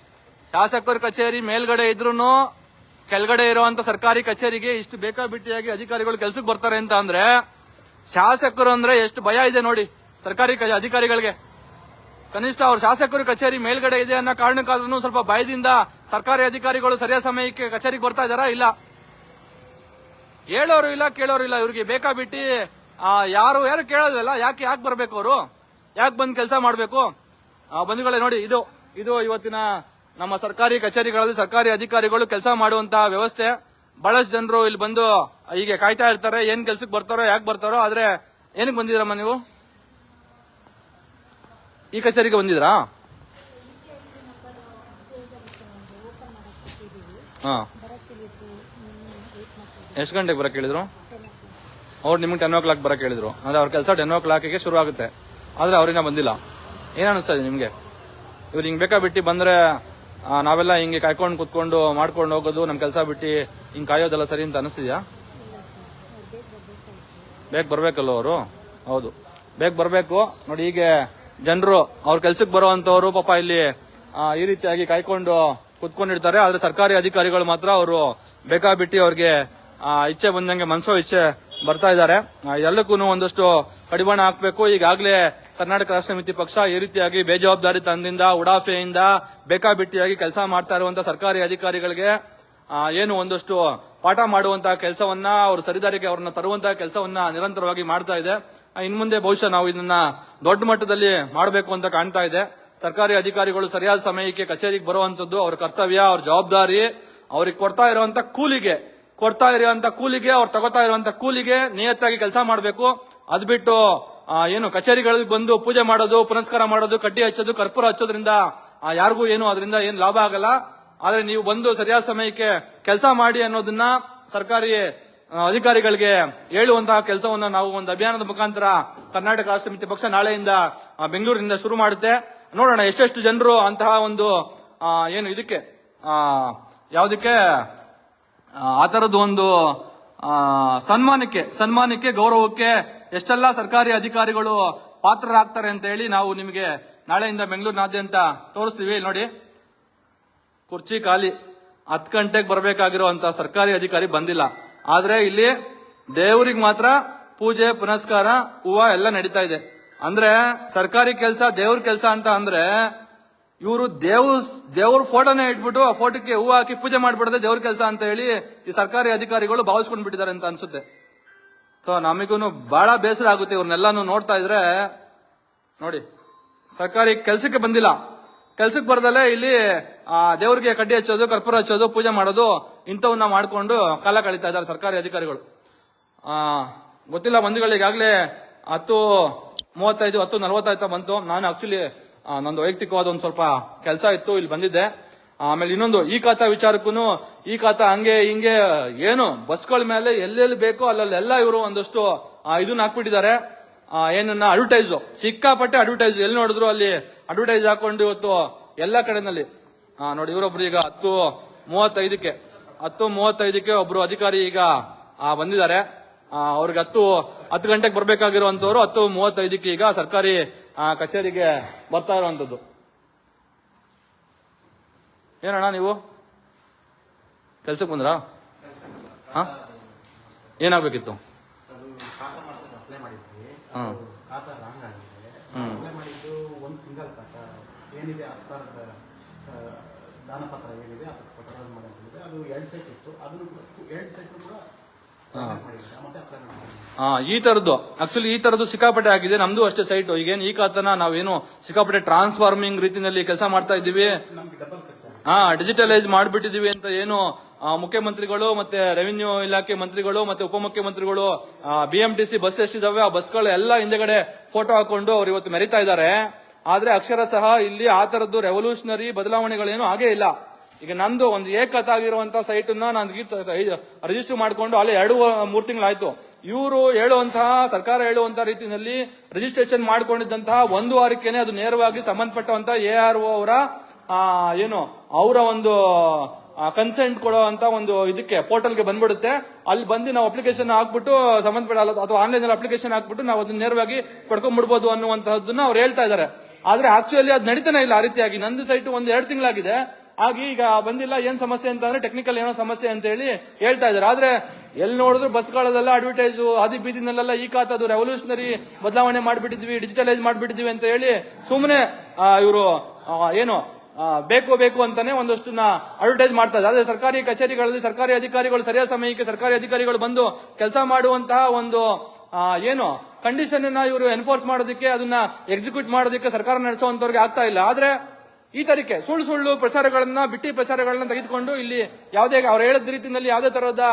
ಶಾಸಕರ ಕಚೇರಿ ಮೇಲ್ಗಡೆ ಇದ್ರೂನು ಕೆಳಗಡೆ ಇರುವಂತ ಸರ್ಕಾರಿ ಕಚೇರಿಗೆ ಇಷ್ಟು ಬೇಕಾಬಿಟ್ಟಿಯಾಗಿ ಅಧಿಕಾರಿಗಳು ಕೆಲ್ಸಕ್ಕೆ ಬರ್ತಾರೆ ಅಂತ ಅಂದ್ರೆ, ಶಾಸಕರು ಅಂದ್ರೆ ಎಷ್ಟು ಭಯ ಇದೆ ನೋಡಿ, ಸರ್ಕಾರಿ ಅಧಿಕಾರಿಗಳಿಗೆ. ಕನಿಷ್ಠ ಅವ್ರ ಶಾಸಕರು ಕಚೇರಿ ಮೇಲ್ಗಡೆ ಇದೆ ಅನ್ನೋ ಕಾರಣಕ್ಕಾದ್ರೂ ಸ್ವಲ್ಪ ಭಯದಿಂದ ಸರ್ಕಾರಿ ಅಧಿಕಾರಿಗಳು ಸರಿಯಾದ ಸಮಯಕ್ಕೆ ಕಚೇರಿಗೆ ಬರ್ತಾ ಇದಾರಾ ಇಲ್ಲ. ಹೇಳೋರು ಇಲ್ಲ ಕೇಳೋರು ಇಲ್ಲ. ಇವ್ರಿಗೆ ಬೇಕಾಬಿಟ್ಟಿ ಆ, ಯಾರು ಯಾರು ಕೇಳೋದಿಲ್ಲ. ಯಾಕೆ ಯಾಕೆ ಬರ್ಬೇಕು ಅವರು? ಯಾಕೆ ಬಂದು ಕೆಲಸ ಮಾಡ್ಬೇಕು? ಬಂಧುಗಳೇ ನೋಡಿ ಇದು ಇದು ಇವತ್ತಿನ ನಮ್ಮ ಸರ್ಕಾರಿ ಕಚೇರಿಗಳಲ್ಲಿ ಸರ್ಕಾರಿ ಅಧಿಕಾರಿಗಳು ಕೆಲಸ ಮಾಡುವಂತಹ ವ್ಯವಸ್ಥೆ. ಬಹಳಷ್ಟು ಜನರು ಇಲ್ಲಿ ಬಂದು ಹೀಗೆ ಕಾಯ್ತಾ ಇರ್ತಾರೆ. ಏನ್ ಕೆಲ್ಸಕ್ಕೆ ಬರ್ತಾರೋ ಯಾಕೆ ಬರ್ತಾರೋ ಆದ್ರೆ ಏನಕ್ಕೆ ಬಂದಿದ್ರಮ್ಮ ನೀವು? ಈ ಕಚೇರಿಗೆ ಬಂದಿದ್ರಾ? ಹಾಂ. ಎಷ್ಟು ಗಂಟೆಗೆ ಬರಕ್ಕೆ ಹೇಳಿದ್ರು? ಅವ್ರು ನಿಮ್ಗೆ ಟೆನ್ ಓ ಕ್ಲಾಕ್ ಬರಕ್ಕೆ ಹೇಳಿದ್ರು. ಅಂದರೆ ಅವ್ರ ಕೆಲಸ ಟೆನ್ ಓ ಕ್ಲಾಕಿಗೆ ಶುರು ಆಗುತ್ತೆ. ಆದರೆ ಅವ್ರಿನ ಬಂದಿಲ್ಲ. ಏನು ಅನಿಸ್ತಾ ಇದೆ ನಿಮಗೆ? ಇವ್ರು ಹಿಂಗೆ ಬೇಕಾ ಬಿಟ್ಟು ಬಂದರೆ ನಾವೆಲ್ಲ ಹಿಂಗೆ ಕಾಯ್ಕೊಂಡು ಕುತ್ಕೊಂಡು ಮಾಡ್ಕೊಂಡು ಹೋಗೋದು ನಮ್ಮ ಕೆಲಸ ಬಿಟ್ಟು ಹಿಂಗೆ ಕಾಯೋದೆಲ್ಲ ಸರಿ ಅಂತ ಅನಿಸ್ತಿದ್ಯಾ? ಬೇಗ ಬರಬೇಕಲ್ಲ ಅವರು? ಹೌದು. ಬೇಗ ಬರಬೇಕು. ನೋಡಿ ಹೀಗೆ ಜನರು ಅವ್ರ ಕೆಲ್ಸಕ್ಕೆ ಬರುವಂತವ್ರು ಪಾಪ ಇಲ್ಲಿ ಈ ರೀತಿಯಾಗಿ ಕಾಯ್ಕೊಂಡು ಕುತ್ಕೊಂಡಿರ್ತಾರೆ. ಆದ್ರೆ ಸರ್ಕಾರಿ ಅಧಿಕಾರಿಗಳು ಮಾತ್ರ ಅವರು ಬೇಕಾಬಿಟ್ಟಿ ಅವ್ರಿಗೆ ಇಚ್ಛೆ ಬಂದಂಗೆ ಮನ್ಸೋ ಇಚ್ಛೆ ಬರ್ತಾ ಇದ್ದಾರೆ. ಎಲ್ಲಕ್ಕೂ ಒಂದಷ್ಟು ಕಡಿವಾಣ ಹಾಕಬೇಕು. ಈಗಾಗಲೇ ಕರ್ನಾಟಕ ರಾಷ್ಟ್ರ ಸಮಿತಿ ಪಕ್ಷ ಈ ರೀತಿಯಾಗಿ ಬೇಜವಾಬ್ದಾರಿ ತಂದಿಂದ, ಉಡಾಫೆಯಿಂದ ಬೇಕಾಬಿಟ್ಟಿಯಾಗಿ ಕೆಲಸ ಮಾಡ್ತಾ ಇರುವಂತ ಸರ್ಕಾರಿ ಅಧಿಕಾರಿಗಳಿಗೆ ಏನು ಒಂದಷ್ಟು ಪಾಠ ಮಾಡುವಂತಹ ಕೆಲಸವನ್ನ, ಅವರು ಸರಿದಾರಿಗೆ ಅವ್ರನ್ನ ತರುವಂತಹ ಕೆಲಸವನ್ನ ನಿರಂತರವಾಗಿ ಮಾಡ್ತಾ ಇದೆ. ಇನ್ ಮುಂದೆ ಬಹುಶಃ ನಾವು ಇದನ್ನ ದೊಡ್ಡ ಮಟ್ಟದಲ್ಲಿ ಮಾಡಬೇಕು ಅಂತ ಕಾಣ್ತಾ ಇದೆ. ಸರ್ಕಾರಿ ಅಧಿಕಾರಿಗಳು ಸರಿಯಾದ ಸಮಯಕ್ಕೆ ಕಚೇರಿಗೆ ಬರುವಂತದ್ದು ಅವ್ರ ಕರ್ತವ್ಯ, ಅವ್ರ ಜವಾಬ್ದಾರಿ. ಅವ್ರಿಗೆ ಕೊಡ್ತಾ ಇರುವಂತ ಕೂಲಿಗೆ, ಕೊಡ್ತಾ ಇರುವಂತ ಕೂಲಿಗೆ, ಅವ್ರು ತಗೋತಾ ಇರುವಂತ ಕೂಲಿಗೆ ನಿಯತ್ತಾಗಿ ಕೆಲಸ ಮಾಡಬೇಕು. ಅದ್ ಬಿಟ್ಟು ಏನು ಕಚೇರಿಗಳಿಗೆ ಬಂದು ಪೂಜೆ ಮಾಡೋದು, ಪುನಸ್ಕಾರ ಮಾಡೋದು, ಕಡ್ಡಿ ಹಚ್ಚೋದು, ಕರ್ಪೂರ ಹಚ್ಚೋದ್ರಿಂದ ಯಾರಿಗೂ ಏನು, ಅದರಿಂದ ಏನು ಲಾಭ ಆಗಲ್ಲ. ಆದ್ರೆ ನೀವು ಬಂದು ಸರಿಯಾದ ಸಮಯಕ್ಕೆ ಕೆಲಸ ಮಾಡಿ ಅನ್ನೋದನ್ನ ಸರ್ಕಾರಿ ಅಧಿಕಾರಿಗಳಿಗೆ ಹೇಳುವಂತಹ ಕೆಲಸವನ್ನ ನಾವು ಒಂದು ಅಭಿಯಾನದ ಮುಖಾಂತರ ಕರ್ನಾಟಕ ರಾಷ್ಟ್ರ ಸಮಿತಿ ಪಕ್ಷ ನಾಳೆಯಿಂದ ಬೆಂಗಳೂರಿನಿಂದ ಶುರು ಮಾಡುತ್ತೆ. ನೋಡೋಣ ಎಷ್ಟೆಷ್ಟು ಜನರು ಅಂತಹ ಒಂದು ಏನು ಇದಕ್ಕೆ ಯಾವುದಕ್ಕೆ ಆ, ಥರದ್ದು ಒಂದು ಸನ್ಮಾನಕ್ಕೆ ಸನ್ಮಾನಕ್ಕೆ ಗೌರವಕ್ಕೆ ಎಷ್ಟೆಲ್ಲ ಸರ್ಕಾರಿ ಅಧಿಕಾರಿಗಳು ಪಾತ್ರರಾಗ್ತಾರೆ ಅಂತ ಹೇಳಿ ನಾವು ನಿಮಗೆ ನಾಳೆಯಿಂದ ಬೆಂಗಳೂರಿನಾದ್ಯಂತ ತೋರಿಸ್ತೀವಿ. ನೋಡಿ. ಕುರ್ಚಿ ಖಾಲಿ. ಹತ್ತು ಗಂಟೆಗೆ ಬರಬೇಕಾಗಿರುವಂತ ಸರ್ಕಾರಿ ಅಧಿಕಾರಿ ಬಂದಿಲ್ಲ. ಆದ್ರೆ ಇಲ್ಲಿ ದೇವರಿಗೆ ಮಾತ್ರ ಪೂಜೆ, ಪುನಸ್ಕಾರ, ಹೂವ ಎಲ್ಲ ನಡೀತಾ ಇದೆ. ಅಂದ್ರೆ ಸರ್ಕಾರಿ ಕೆಲಸ ದೇವ್ರ ಕೆಲಸ ಅಂತ ಅಂದ್ರೆ ಇವರು ದೇವ್ ದೇವ್ರ ಫೋಟೋನೇ ಇಟ್ಬಿಟ್ಟು ಆ ಫೋಟೋಕ್ಕೆ ಹೂವು ಹಾಕಿ ಪೂಜೆ ಮಾಡ್ಬಿಡದೆ ದೇವ್ರ ಕೆಲಸ ಅಂತ ಹೇಳಿ ಈ ಸರ್ಕಾರಿ ಅಧಿಕಾರಿಗಳು ಭಾವಿಸ್ಕೊಂಡ್ ಬಿಟ್ಟಿದ್ದಾರೆ ಅಂತ ಅನ್ಸುತ್ತೆ. ಸೊ ನಮಗೂ ಬಹಳ ಬೇಸರ ಆಗುತ್ತೆ ಇವ್ರನ್ನೆಲ್ಲಾನು ನೋಡ್ತಾ ಇದ್ರೆ. ನೋಡಿ, ಸರ್ಕಾರಿ ಕೆಲಸಕ್ಕೆ ಬಂದಿಲ್ಲ. ಕೆಲ್ಸಕ್ಕೆ ಬರ್ದಲ್ಲೇ ಇಲ್ಲಿ, ಆ, ದೇವ್ರಿಗೆ ಕಡ್ಡಿ ಹಚ್ಚೋದು, ಕರ್ಪೂರ ಹಚ್ಚೋದು, ಪೂಜೆ ಮಾಡೋದು, ಇಂಥವನ್ನ ಮಾಡ್ಕೊಂಡು ಕಾಲ ಕಳೀತಾ ಇದ್ದಾರೆ ಸರ್ಕಾರಿ ಅಧಿಕಾರಿಗಳು. ಆ, ಗೊತ್ತಿಲ್ಲ ಬಂಧುಗಳು ಈಗಾಗಲೇ ಹತ್ತು ಮೂವತ್ತೈದು, ಹತ್ತು ನಲವತ್ತಾಯ್ತಾ ಬಂತು. ನಾನು ಆಕ್ಚುಲಿ ನಂದು ವೈಯಕ್ತಿಕವಾದ ಒಂದು ಸ್ವಲ್ಪ ಕೆಲಸ ಇತ್ತು, ಇಲ್ಲಿ ಬಂದಿದ್ದೆ. ಆಮೇಲೆ ಇನ್ನೊಂದು, ಈ ಖಾತಾ ವಿಚಾರಕ್ಕೂ ಈ ಖಾತಾ ಹಂಗೆ, ಹಿಂಗೆ, ಏನು, ಬಸ್ಗಳ ಮೇಲೆ ಎಲ್ಲೆಲ್ಲಿ ಬೇಕೋ ಅಲ್ಲೆಲ್ಲ ಇವರು ಒಂದಷ್ಟು ಇದನ್ನ ಹಾಕ್ಬಿಟ್ಟಿದ್ದಾರೆ. ಏನನ್ನ ಅಡ್ವರ್ಟೈಸ್ ಸಿಕ್ಕಾಪಟ್ಟೆ ಅಡ್ವರ್ಟೈಸ್ ಎಲ್ಲಿ ನೋಡಿದ್ರು ಅಲ್ಲಿ ಅಡ್ವರ್ಟೈಸ್ ಹಾಕೊಂಡು ಇವತ್ತು ಎಲ್ಲ ಕಡೆನಲ್ಲಿ. ನೋಡಿ, ಇವರೊಬ್ರು ಈಗ ಹತ್ತು ಮೂವತ್ತೈದಕ್ಕೆ ಹತ್ತು ಮೂವತ್ತೈದಕ್ಕೆ ಒಬ್ರು ಅಧಿಕಾರಿ ಈಗ ಬಂದಿದ್ದಾರೆ. ಅವ್ರಿಗೆ ಹತ್ತು ಹತ್ತು ಗಂಟೆಗೆ ಬರ್ಬೇಕಾಗಿರುವಂತವ್ರು ಹತ್ತು ಮೂವತ್ತೈದಕ್ಕೆ ಈಗ ಸರ್ಕಾರಿ ಕಚೇರಿಗೆ ಬರ್ತಾ ಇರುವಂತದ್ದು. ಏನಣ್ಣ ನೀವು? ಕೆಲ್ಸಕ್ಕೆ ಬಂದ್ರಾ? ಹಾ? ಏನಾಗ್ಬೇಕಿತ್ತು ಅದು ಖಾತಾ ಮಾಡ್ಸಕ್ಕೆ ಅಪ್ಲೈ ರಾಂಗ್ ಆಗಿದೆ. ಹ್ಮ್. ಅಪ್ಲೈ ಮಾಡಿದ್ದು ಒಂದು ಸಿಂಗಲ್ ಖಾತಾ ಏನಿದೆ ಅಸ್ಪಾರದ ಆ, ದಾನಪತ್ರ ಏನಿದೆ ಅದಕ್ಕೆ ಫೋಟೋಗಳು ಮಾಡಿ ಅಂತ ಹೇಳಿದೆ ಅದು ಎರಡು ಸೆಟ್ ಇತ್ತು. ಅದನ್ನು ಕೂಡ ಎರಡು ಸೆಟ್ ಕೂಡ ಮಾಡಿದ್ದೆ. ಮತ್ತೆ ಅಪ್ಲೈ ಮಾಡಿದ್ದೆ. ಆ, ಈ ತರದ್ದು. ಆಕ್ಚುಲಿ ಈ ತರದ್ದು ಸಿಕ್ಕಾಪಟ್ಟೆ ಆಗಿದೆ. ನಮ್ದು ಅಷ್ಟೇ ಸೈಟ್ ಈಗೇನು ಈ ಕಾತನ ನಾವೇನು ಸಿಕ್ಕಾಪಟ್ಟೆ ಟ್ರಾನ್ಸ್ಫಾರ್ಮಿಂಗ್ ರೀತಿಯಲ್ಲಿ ಕೆಲಸ ಮಾಡ್ತಾ ಇದ್ದೀವಿ. ನಮ್ಗೆ ಡಬಲ್ ಖರ್ಚು ಹಾ ಡಿಜಿಟಲೈಸ್ ಮಾಡ್ಬಿಟ್ಟಿದೀವಿ ಅಂತ ಏನು ಮುಖ್ಯಮಂತ್ರಿಗಳು ಮತ್ತೆ ರೆವಿನ್ಯೂ ಇಲಾಖೆ ಮಂತ್ರಿಗಳು ಮತ್ತೆ ಉಪಮುಖ್ಯಮಂತ್ರಿಗಳು ಬಿಎಂಟಿಸಿ ಬಸ್ ಎಷ್ಟಿದಾವೆ, ಆ ಬಸ್ಗಳು ಎಲ್ಲ ಹಿಂದೆಗಡೆ ಫೋಟೋ ಹಾಕೊಂಡು ಅವ್ರು ಇವತ್ತು ಮೆರಿತಾ ಇದ್ದಾರೆ. ಆದ್ರೆ ಅಕ್ಷರ ಸಹ ಇಲ್ಲಿ ಆ ತರದ್ದು ರೆವಲ್ಯೂಷನರಿ ಬದಲಾವಣೆಗಳೇನು ಆಗೇ ಇಲ್ಲ. ಈಗ ನಂದು ಒಂದು ಏಕತಾಗಿರುವಂತ ಸೈಟ್ ನಾನು ರಿಜಿಸ್ಟರ್ ಮಾಡಿಕೊಂಡು ಅಲ್ಲಿ ಎರಡು, ಮೂರು ತಿಂಗಳಾಯ್ತು. ಇವರು ಹೇಳುವಂತಹ, ಸರ್ಕಾರ ಹೇಳುವಂತಹ ರೀತಿಯಲ್ಲಿ ರಿಜಿಸ್ಟ್ರೇಷನ್ ಮಾಡಿಕೊಂಡಿದ್ದಂತಹ ಒಂದು ವಾರಕ್ಕೆ ಅದು ನೇರವಾಗಿ ಸಂಬಂಧಪಟ್ಟಂತ ಎ ಆರ್ ಒ ಅವರ ಏನು ಅವರ ಒಂದು ಕನ್ಸೆಂಟ್ ಕೊಡೋ ಅಂತ ಒಂದು ಇದಕ್ಕೆ ಪೋರ್ಟಲ್ಗೆ ಬಂದ್ಬಿಡುತ್ತೆ. ಅಲ್ಲಿ ಬಂದು ನಾವು ಅಪ್ಲಿಕೇಶನ್ ಹಾಕ್ಬಿಟ್ಟು ಸಂಬಂಧಪಟ್ಟ ಅಥವಾ ಆನ್ಲೈನ್ ಅಲ್ಲಿ ಅಪ್ಲಿಕೇಶನ್ ಹಾಕ್ಬಿಟ್ಟು ನಾವು ಅದನ್ನ ನೇರವಾಗಿ ಪಡ್ಕೊಂಡ್ಬಿಡ್ಬೋದು ಅನ್ನುವಂತಹದ್ದನ್ನ ಅವ್ರು ಹೇಳ್ತಾ ಇದ್ದಾರೆ. ಆದ್ರೆ ಆಕ್ಚುಲಿ ಅದು ನಡೀತಾನೆ ಇಲ್ಲ ಆ ರೀತಿಯಾಗಿ. ನಂದು ಸೈಟ್ ಒಂದು ಎರಡು ತಿಂಗಳಾಗಿದೆ. ಆಗಿ ಈಗ ಬಂದಿಲ್ಲ ಏನ್ ಸಮಸ್ಯೆ ಅಂತ ಅಂದ್ರೆ ಟೆಕ್ನಿಕಲ್ ಏನೋ ಸಮಸ್ಯೆ ಅಂತ ಹೇಳಿ ಹೇಳ್ತಾ ಇದ್ದಾರೆ. ಆದ್ರೆ ಎಲ್ಲಿ ನೋಡಿದ್ರು ಬಸ್ಗಳಲ್ಲೆಲ್ಲ ಅಡ್ವರ್ಟೈಸ್ ಆದಿ ಬೀದಿನಲ್ಲೆಲ್ಲ ಈ ಖಾತ ಅದು ರೆವಲ್ಯೂಷನರಿ ಬದಲಾವಣೆ ಮಾಡ್ಬಿಟ್ಟಿದ್ವಿ ಡಿಜಿಟಲೈಸ್ ಮಾಡ್ಬಿಟ್ಟಿದ್ವಿ ಅಂತ ಹೇಳಿ ಸುಮ್ಮನೆ ಇವರು ಏನು ಆ, ಬೇಕು ಬೇಕು ಅಂತಾನೆ ಒಂದಷ್ಟು ಅಡ್ವರ್ಟೈಸ್ ಮಾಡ್ತಾ ಇದ್ದಾರೆ. ಆದ್ರೆ ಸರ್ಕಾರಿ ಕಚೇರಿಗಳಲ್ಲಿ ಸರ್ಕಾರಿ ಅಧಿಕಾರಿಗಳು ಸರಿಯಾದ ಸಮಯಕ್ಕೆ ಸರ್ಕಾರಿ ಅಧಿಕಾರಿಗಳು ಬಂದು ಕೆಲಸ ಮಾಡುವಂತಹ ಒಂದು ಏನು ಕಂಡೀಷನ್ ಇವರು ಎನ್ಫೋರ್ಸ್ ಮಾಡೋದಕ್ಕೆ, ಅದನ್ನ ಎಕ್ಸಿಕ್ಯೂಟ್ ಮಾಡೋದಕ್ಕೆ ಸರ್ಕಾರ ನಡೆಸುವಂತವ್ರಿಗೆ ಆಗ್ತಾ ಇಲ್ಲ. ಆದ್ರೆ ಈ ತರಿಕೆ, ಸುಳ್ಳು ಸುಳ್ಳು ಪ್ರಚಾರಗಳನ್ನ, ಬಿಟ್ಟಿ ಪ್ರಚಾರಗಳನ್ನ ತೆಗೆದುಕೊಂಡು ಇಲ್ಲಿ ಯಾವುದೇ, ಅವ್ರು ಹೇಳಿದ ರೀತಿಯಲ್ಲಿ ಯಾವುದೇ ತರಹದ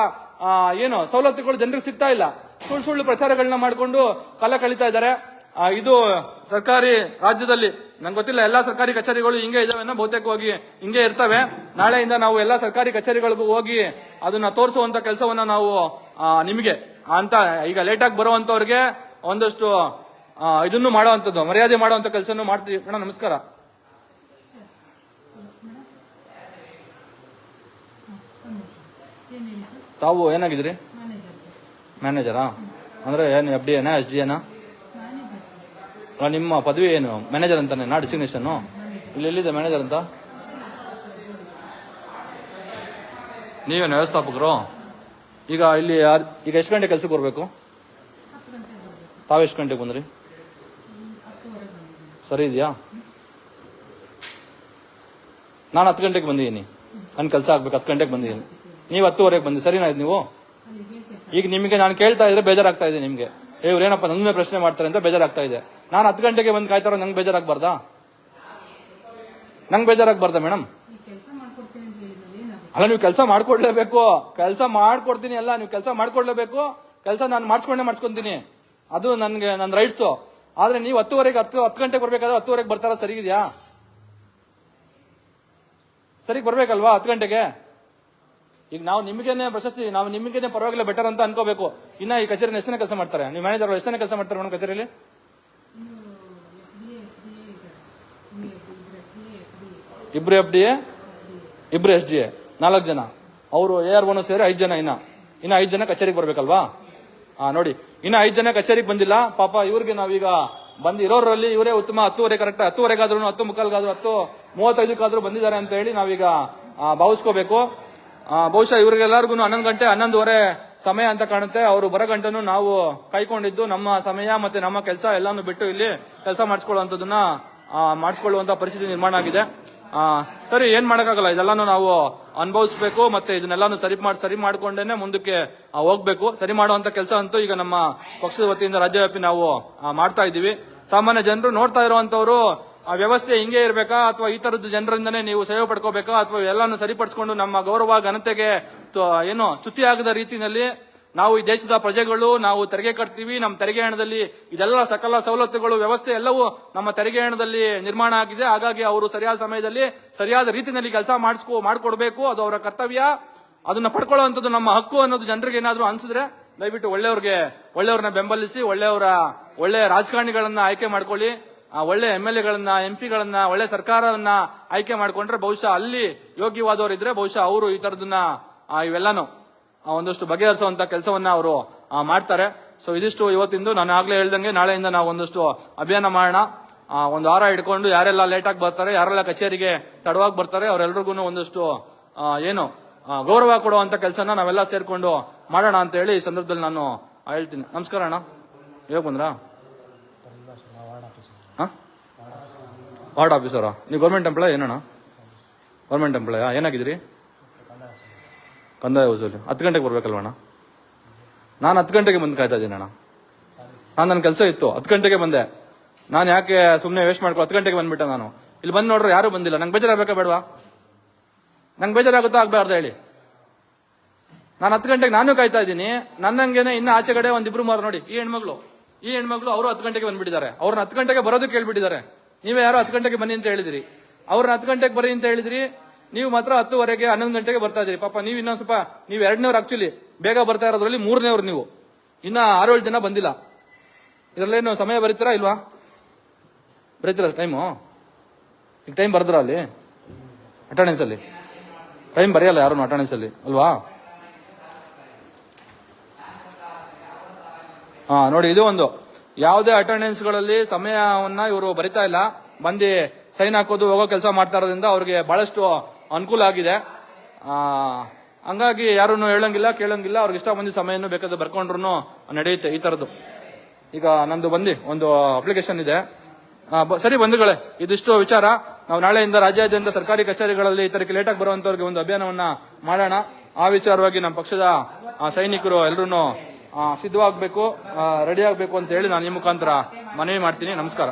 ಏನು, ಸವಲತ್ತುಗಳು ಜನರಿಗೆ ಸಿಗ್ತಾ ಇಲ್ಲ. ಸುಳ್ಳು ಸುಳ್ಳು ಪ್ರಚಾರಗಳನ್ನ ಮಾಡಿಕೊಂಡು ಕಾಲ ಕಳೀತಾ ಇದ್ದಾರೆ. ಇದು ಸರ್ಕಾರಿ ರಾಜ್ಯದಲ್ಲಿ ನಂಗೆ ಗೊತ್ತಿಲ್ಲ ಎಲ್ಲಾ ಸರ್ಕಾರಿ ಕಚೇರಿಗಳು ಹಿಂಗೆ ಇದಾವೆ ಬಹುತೇಕವಾಗಿ ಹಿಂಗೆ ಇರ್ತವೆ. ನಾಳೆಯಿಂದ ನಾವು ಎಲ್ಲಾ ಸರ್ಕಾರಿ ಕಚೇರಿಗಳಿಗೂ ಹೋಗಿ ಅದನ್ನ ತೋರಿಸುವಂತ ಕೆಲಸವನ್ನ ನಾವು ನಿಮಗೆ ಅಂತ ಈಗ ಲೇಟಾಗಿ ಬರುವಂತವ್ರಿಗೆ ಒಂದಷ್ಟು ಇದನ್ನು ಮಾಡುವಂಥದ್ದು ಮರ್ಯಾದೆ ಮಾಡುವಂತ ಕೆಲಸನೂ ಮಾಡ್ತೀವಿ. ಮೇಡಮ್ ನಮಸ್ಕಾರ. ಏನು ತಾವು ಏನಾಗಿದ್ರಿ ಮ್ಯಾನೇಜರ್ ಅಂದ್ರೆ ಏನು ಎಫ್ ಡಿ ಏನಾ ಎಸ್ ಡಿ ಅಲ್ಲ, ನಿಮ್ಮ ಪದವಿ ಏನು? ಮ್ಯಾನೇಜರ್ ಅಂತಾನೆ ನಾ ಡಿಸಿಗ್ನೇಷನ್ ಇಲ್ಲಿ ಎಲ್ಲಿದೆ ಮ್ಯಾನೇಜರ್ ಅಂತ? ನೀವೇನು ವ್ಯವಸ್ಥಾಪಕರು? ಈಗ ಇಲ್ಲಿ ಯಾರು, ಈಗ ಎಷ್ಟು ಗಂಟೆ ಕೆಲಸಕ್ಕೆ ಬರಬೇಕು? ತಾವು ಎಷ್ಟು ಗಂಟೆಗೆ ಬಂದ್ರಿ? ಸರಿ ಇದೆಯಾ? ನಾನು ಹತ್ತು ಗಂಟೆಗೆ ಬಂದಿದ್ದೀನಿ. ನನ್ನ ಕೆಲಸ ಆಗ್ಬೇಕು, ಹತ್ತು ಗಂಟೆಗೆ ಬಂದಿದ್ದೀನಿ. ನೀವು ಹತ್ತುವರೆಗೆ ಬಂದಿ ಸರಿನಾ ಇದು ನೀವು? ಈಗ ನಿಮಗೆ ನಾನು ಕೇಳ್ತಾ ಇದ್ರೆ ಬೇಜಾರಾಗ್ತಾ ಇದೆ ನಿಮಗೆ. ಇವ್ರೇನಪ್ಪ ನನ್ನೇ ಪ್ರಶ್ನೆ ಮಾಡ್ತಾರೆ ಅಂತ ಬೇಜಾರಾಗ್ತಾ ಇದೆ. ನಾನು ಹತ್ತು ಗಂಟೆಗೆ ಬಂದು ಕಾಯ್ತಾರೋ, ನಂಗೆ ಬೇಜಾರಾಗಬಾರ್ದಾ? ನಂಗೆ ಬೇಜಾರಾಗಬಾರ್ದಾ ಮೇಡಮ್ ಅಲ್ಲ, ನೀವು ಕೆಲಸ ಮಾಡ್ಕೊಡ್ಲೇಬೇಕು. ಕೆಲಸ ಮಾಡ್ಕೊಡ್ತೀನಿ ಅಲ್ಲ, ನೀವು ಕೆಲಸ ಮಾಡ್ಕೊಡ್ಲೇಬೇಕು. ಕೆಲಸ ನಾನು ಮಾಡಿಸ್ಕೊಂಡೇ ಮಾಡಿಸ್ಕೊಂತೀನಿ. ಅದು ನನಗೆ ನನ್ನ ರೈಟ್ಸು. ಆದ್ರೆ ನೀವು ಹತ್ತುವರೆಗೆ ಹತ್ತು ಹತ್ತು ಗಂಟೆಗೆ ಬರ್ಬೇಕಾದ್ರೆ ಹತ್ತುವರೆಗೆ ಬರ್ತಾರ ಸರಿ ಇದೆಯಾ ಸರಿಗೆ ಬರ್ಬೇಕಲ್ವಾ, ಹತ್ತು ಗಂಟೆಗೆ? ಈಗ ನಾವು ನಿಮಗೇನೆ ಪ್ರಶಸ್ತಿ, ನಾವು ನಿಮಗೇನೆ ಪರವಾಗಿಲ್ಲ ಬೆಟರ್ ಅಂತ ಅನ್ಕೋಬೇಕು. ಇನ್ನ ಈ ಕಚೇರಿ ಎಷ್ಟನೇ ಕೆಲಸ ಮಾಡ್ತಾರೆ? ನೀವು ಮ್ಯಾನೇಜರ್ ಎಷ್ಟನೇ ಕೆಲಸ ಮಾಡ್ತಾರೆ ಮೇಡಮ್ ಕಚೇರಿಯಲ್ಲಿ? ಇಬ್ರು ಎಫ್ ಡಿ ಎ ಇಬ್ರು ಎಸ್ ಡಿ ಎ ನಾಲ್ಕು ಜನ. ಅವರು ಎ ಆರ್ ಒನ್ ಸೇರಿ ಐದು ಜನ ಇನ್ನ. ಇನ್ನ ಐದು ಜನ ಕಚೇರಿಗೆ ಬರ್ಬೇಕಲ್ವಾ? ಹಾ ನೋಡಿ. ಇನ್ನ ಐದು ಜನ ಕಚೇರಿಗೆ ಬಂದಿಲ್ಲ. ಪಾಪ ಇವ್ರಿಗೆ ನಾವೀಗ ಬಂದು ಇರೋರಲ್ಲಿ ಇವರೇ ಉತ್ತಮ, ಹತ್ತುವರೆ ಕರೆಕ್ಟ್ ಹತ್ತುವರೆಗಾದ್ರೂ, ಹತ್ತು ಮುಕ್ಕಾಲ್ಗಾದ್ರು, ಹತ್ತು ಮೂವತ್ತೈದಕ್ಕಾದ್ರೂ ಬಂದಿದ್ದಾರೆ ಅಂತ ಹೇಳಿ ನಾವೀಗ ಭಾವಿಸ್ಕೋಬೇಕು. ಬಹುಶಃ ಇವ್ರಿಗೆಲ್ಲರಿಗೂ ಹನ್ನೊಂದು ಗಂಟೆ ಹನ್ನೊಂದುವರೆ ಸಮಯ ಅಂತ ಕಾಣುತ್ತೆ. ಅವರು ಬರೋ ಗಂಟೆನೂ ನಾವು ಕೈಕೊಂಡಿದ್ದು ನಮ್ಮ ಸಮಯ ಮತ್ತೆ ನಮ್ಮ ಕೆಲಸ ಎಲ್ಲಾನು ಬಿಟ್ಟು ಇಲ್ಲಿ ಕೆಲಸ ಮಾಡಿಸ್ಕೊಳ್ಳುವಂಥದ್ದನ್ನ ಮಾಡಿಸ್ಕೊಳ್ಳುವಂತ ಪರಿಸ್ಥಿತಿ ನಿರ್ಮಾಣ ಆಗಿದೆ. ಆ, ಸರಿ ಏನ್ ಮಾಡೋಕ್ಕಾಗಲ್ಲ. ಇದೆಲ್ಲಾನು ನಾವು ಅನುಭವಿಸ್ಬೇಕು ಮತ್ತೆ ಇದನ್ನೆಲ್ಲಾನು ಸರಿ ಮಾಡಿ ಸರಿ ಮಾಡ್ಕೊಂಡೇನೆ ಮುಂದಕ್ಕೆ ಹೋಗ್ಬೇಕು. ಸರಿ ಮಾಡುವಂತ ಕೆಲಸ ಅಂತೂ ಈಗ ನಮ್ಮ ಪಕ್ಷದ ವತಿಯಿಂದ ರಾಜ್ಯವ್ಯಾಪಿ ನಾವು ಮಾಡ್ತಾ ಇದ್ದೀವಿ. ಸಾಮಾನ್ಯ ಜನರು ನೋಡ್ತಾ ಇರುವಂತವ್ರು ಆ ವ್ಯವಸ್ಥೆ ಹಿಂಗೆ ಇರಬೇಕಾ? ಅಥವಾ ಈ ತರದ ಜನರಿಂದನೇ ನೀವು ಸೇವೆ ಪಡ್ಕೋಬೇಕಾ? ಅಥವಾ ಎಲ್ಲಾನು ಸರಿಪಡಿಸ್ಕೊಂಡು ನಮ್ಮ ಗೌರವ, ಘನತೆಗೆ ಏನು ಚ್ಯುತಿ ಆಗದ ರೀತಿಯಲ್ಲಿ ನಾವು ಈ ದೇಶದ ಪ್ರಜೆಗಳು, ನಾವು ತೆರಿಗೆ ಕಟ್ತೀವಿ, ನಮ್ಮ ತೆರಿಗೆ ಹಣದಲ್ಲಿ ಇದೆಲ್ಲ ಸಕಲ ಸವಲತ್ತುಗಳು, ವ್ಯವಸ್ಥೆ ಎಲ್ಲವೂ ನಮ್ಮ ತೆರಿಗೆ ಹಣದಲ್ಲಿ ನಿರ್ಮಾಣ ಆಗಿದೆ. ಹಾಗಾಗಿ ಅವರು ಸರಿಯಾದ ಸಮಯದಲ್ಲಿ ಸರಿಯಾದ ರೀತಿಯಲ್ಲಿ ಕೆಲಸ ಮಾಡಿಸ್ಕೊ, ಮಾಡಿಕೊಡ್ಬೇಕು. ಅದು ಅವರ ಕರ್ತವ್ಯ. ಅದನ್ನ ಪಡ್ಕೊಳ್ಳುವಂಥದ್ದು ನಮ್ಮ ಹಕ್ಕು ಅನ್ನೋದು ಜನರಿಗೆ ಏನಾದರೂ ಅನ್ಸಿದ್ರೆ ದಯವಿಟ್ಟು ಒಳ್ಳೆಯವ್ರಿಗೆ, ಒಳ್ಳೆಯವ್ರನ್ನ ಬೆಂಬಲಿಸಿ, ಒಳ್ಳೆಯವರ, ಒಳ್ಳೆಯ ರಾಜಕಾರಣಿಗಳನ್ನ ಆಯ್ಕೆ ಮಾಡ್ಕೊಳ್ಳಿ. ಒಳ್ಳೆ ಎಂ ಎಲ್ ಎಗಳನ್ನ, ಎಂ ಪಿಗಳನ್ನ, ಒಳ್ಳೆ ಸರ್ಕಾರವನ್ನ ಆಯ್ಕೆ ಮಾಡಿಕೊಂಡ್ರೆ ಬಹುಶಃ ಅಲ್ಲಿ ಯೋಗ್ಯವಾದವರು ಇದ್ರೆ ಬಹುಶಃ ಅವರು ಈ ತರದನ್ನ ಇವೆಲ್ಲಾನು ಒಂದಷ್ಟು ಬಗೆಹರಿಸುವಂತ ಕೆಲಸವನ್ನ ಅವರು ಮಾಡ್ತಾರೆ. ಸೊ ಇದಿಷ್ಟು ಇವತ್ತಿಂದು. ನಾನು ಆಗ್ಲೇ ಹೇಳ್ದಂಗೆ ನಾಳೆಯಿಂದ ನಾವು ಒಂದಷ್ಟು ಅಭಿಯಾನ ಮಾಡೋಣ. ಒಂದು ವಾರ ಇಟ್ಕೊಂಡು ಯಾರೆಲ್ಲ ಲೇಟ್ ಆಗಿ ಬರ್ತಾರೆ, ಯಾರೆಲ್ಲ ಕಚೇರಿಗೆ ತಡವಾಗಿ ಬರ್ತಾರೆ ಅವರೆಲ್ಲರಿಗೂ ಒಂದಷ್ಟು ಏನು ಗೌರವ ಕೊಡುವಂತ ಕೆಲಸನ ನಾವೆಲ್ಲ ಸೇರ್ಕೊಂಡು ಮಾಡೋಣ ಅಂತ ಹೇಳಿ ಈ ಸಂದರ್ಭದಲ್ಲಿ ನಾನು ಹೇಳ್ತೀನಿ. ನಮಸ್ಕಾರ ಅಣ್ಣ. ಇವಾಗ ಬಂದ್ರಾ? ವಾರ್ಡ್ ಆಫೀಸರಾ? ನೀವು ಗೌರ್ಮೆಂಟ್ ಎಂಪ್ಲಾಯ್ ಏನಣ್ಣ? ಗೌರ್ಮೆಂಟ್ ಎಂಪ್ಲಾಯ ಏನಾಗಿದ್ದೀರಿ? ಕಂದಾಯ ವಸೂಲಿ ಹತ್ತು ಗಂಟೆಗೆ ಬರ್ಬೇಕಲ್ವಣ್ಣ? ನಾನು ಹತ್ತು ಗಂಟೆಗೆ ಬಂದು ಕಾಯ್ತಾ ಇದ್ದೀನಿ ಅಣ್ಣ ನಾನು ನನ್ನ ಕೆಲಸ ಇತ್ತು. ಹತ್ತು ಗಂಟೆಗೆ ಬಂದೆ. ನಾನು ಯಾಕೆ ಸುಮ್ಮನೆ ವೇಸ್ಟ್ ಮಾಡ್ಕೊ ಹತ್ತು ಗಂಟೆಗೆ ಬಂದ್ಬಿಟ್ಟೆ ನಾನು. ಇಲ್ಲಿ ಬಂದು ನೋಡ್ರೆ ಯಾರು ಬಂದಿಲ್ಲ. ನಂಗೆ ಬೇಜಾರಾಗಬೇಕಾ ಬೇಡವಾ? ನಂಗೆ ಬೇಜಾರಾಗುತ್ತಾ ಆಗಬಾರ್ದು ಹೇಳಿ. ನಾನು ಹತ್ತು ಗಂಟೆಗೆ ನಾನು ಕಾಯ್ತಾ ಇದ್ದೀನಿ. ನನ್ನಂಗೆನೆ ಇನ್ನೂ ಆಚೆ ಕಡೆ ಒಂದಿಬ್ರು ಮಾರು ನೋಡಿ. ಈ ಹೆಣ್ಮಗಳು. ಈ ಹೆಣ್ಮಗಳು ಅವರು ಹತ್ತು ಗಂಟೆಗೆ ಬಂದ್ಬಿಟ್ಟಿದ್ದಾರೆ. ಅವ್ರನ್ನ ಹತ್ತು ಗಂಟೆಗೆ ಬರೋದಕ್ಕೆ ಹೇಳ್ಬಿಟ್ಟಿದ್ದಾರೆ ನೀವೇ ಯಾರು ಹತ್ತು ಗಂಟೆಗೆ ಬನ್ನಿ ಅಂತ ಹೇಳಿದಿರಿ. ಅವ್ರನ್ನ ಹತ್ತು ಗಂಟೆಗೆ ಬರ್ರಿ ಅಂತ ಹೇಳಿದ್ರಿ. ನೀವು ಮಾತ್ರ ಹತ್ತುವರೆಗೆ, ಹನ್ನೊಂದು ಗಂಟೆಗೆ ಬರ್ತಾ ಇದ್ರಿ. ಪಾಪ, ನೀವು ಇನ್ನೊಂದು ಸ್ವಲ್ಪ, ನೀವು ಎರಡನೇವ್ರು ಆಕ್ಚುಲಿ ಬೇಗ ಬರ್ತಾ ಇರೋದ್ರಲ್ಲಿ ಮೂರನೇವ್ರು ನೀವು. ಇನ್ನ ಆರೇಳು ಜನ ಬಂದಿಲ್ಲ. ಇದರಲ್ಲೇನು ಸಮಯ ಬರೀತೀರಾ ಇಲ್ವಾ? ಬರೀತೀರಾ ಟೈಮು ಈಗ ಟೈಮ್ ಬರ್ದ್ರ ಅಲ್ಲಿ? ಅಟೆಂಡೆನ್ಸ್ ಅಲ್ಲಿ? ಟೈಮ್ ಬರೆಯಲ್ಲ ಯಾರು ಅಟೆಂಡೆನ್ಸ್ ಅಲ್ಲಿ? ಅಲ್ವಾ? ಹಾ, ನೋಡಿ, ಇದು ಒಂದು. ಯಾವುದೇ ಅಟೆಂಡೆನ್ಸ್ಗಳಲ್ಲಿ ಸಮಯವನ್ನ ಇವರು ಬರಿತಾ ಇಲ್ಲ. ಬಂದು ಸೈನ್ ಹಾಕೋದು, ಹೋಗೋ ಕೆಲಸ ಮಾಡ್ತಾ ಇರೋದ್ರಿಂದ ಅವ್ರಿಗೆ ಬಹಳಷ್ಟು ಅನುಕೂಲ ಆಗಿದೆ. ಹಂಗಾಗಿ ಯಾರನ್ನು ಹೇಳಂಗಿಲ್ಲ, ಕೇಳಂಗಿಲ್ಲ. ಅವ್ರಿಗೆ ಇಷ್ಟ ಬಂದಿ ಸಮಯನೂ ಬೇಕಾದ್ರೆ ಬರ್ಕೊಂಡ್ರು ನಡೆಯುತ್ತೆ ಈ ತರದ್ದು. ಈಗ ನಂದು ಬಂದು ಒಂದು ಅಪ್ಲಿಕೇಶನ್ ಇದೆ. ಸರಿ ಬಂಧುಗಳೇ, ಇದಿಷ್ಟು ವಿಚಾರ. ನಾವು ನಾಳೆಯಿಂದ ರಾಜ್ಯಾದ್ಯಂತ ಸರ್ಕಾರಿ ಕಚೇರಿಗಳಲ್ಲಿ ಈ ತರಕ್ಕೆ ಲೇಟಾಗಿ ಬರುವಂತವ್ರಿಗೆ ಒಂದು ಅಭಿಯಾನವನ್ನ ಮಾಡೋಣ. ಆ ವಿಚಾರವಾಗಿ ನಮ್ಮ ಪಕ್ಷದ ಸೈನಿಕರು ಎಲ್ಲರೂ ಸಿದ್ಧವಾಗಬೇಕು ರೆಡಿ ಆಗಬೇಕು ಅಂತ ಹೇಳಿ ನಾನು ಈ ಮುಖಾಂತರ ಮನವಿ ಮಾಡ್ತೀನಿ. ನಮಸ್ಕಾರ.